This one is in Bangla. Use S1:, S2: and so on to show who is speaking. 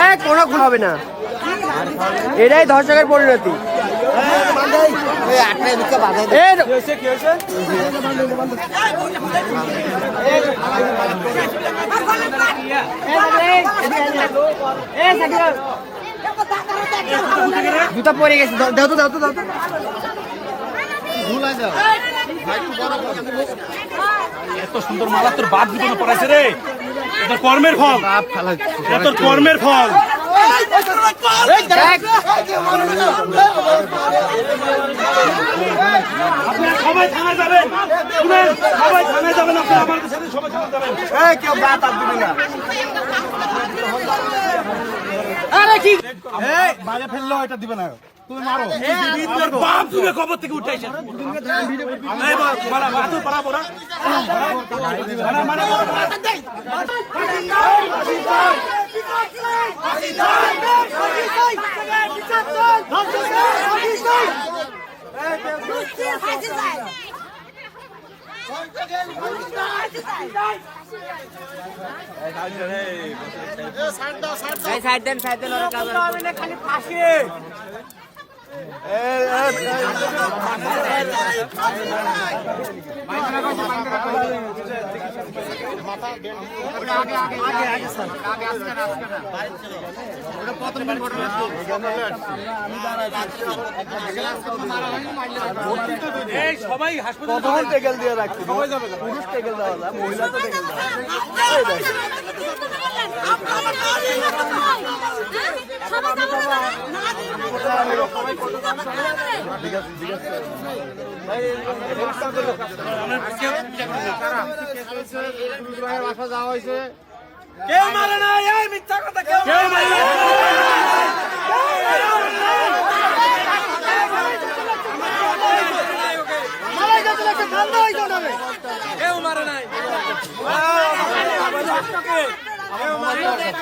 S1: এই কোনো খুন হবে না। এটাই ধর্ষকের পরিণতি। জুতা পরে গেছে। দাও তো তো তো।
S2: এত সুন্দর মালা তোর বাদ জীবনে পড়াইছে রে। এটা কর্মের ফল। তোর কর্মের ফল। আপনারা সবাই থানায় যাবেন। সবাই থানায় যাবেন আপনারা আমাদের সাথে সবাই থানায় যাবেন।
S1: কেউ বাত আর দিবি না।
S2: বাইরে ফেললেও এটা দিবে না। তুমি মারো তোর বাপ তুমি খবর থেকে উঠে এসে
S1: খালি ফাঁসি
S2: সবাই হাসপাতালে
S1: টেকেল দিয়ে রাখছি পুরুষ টেকেল দেওয়া মহিলা তো টেকেল দেওয়া
S2: কেউ মারে না এই মিথ্যা কথা কেউ মারে না কেউ মারে নাই কেউ মারে নাই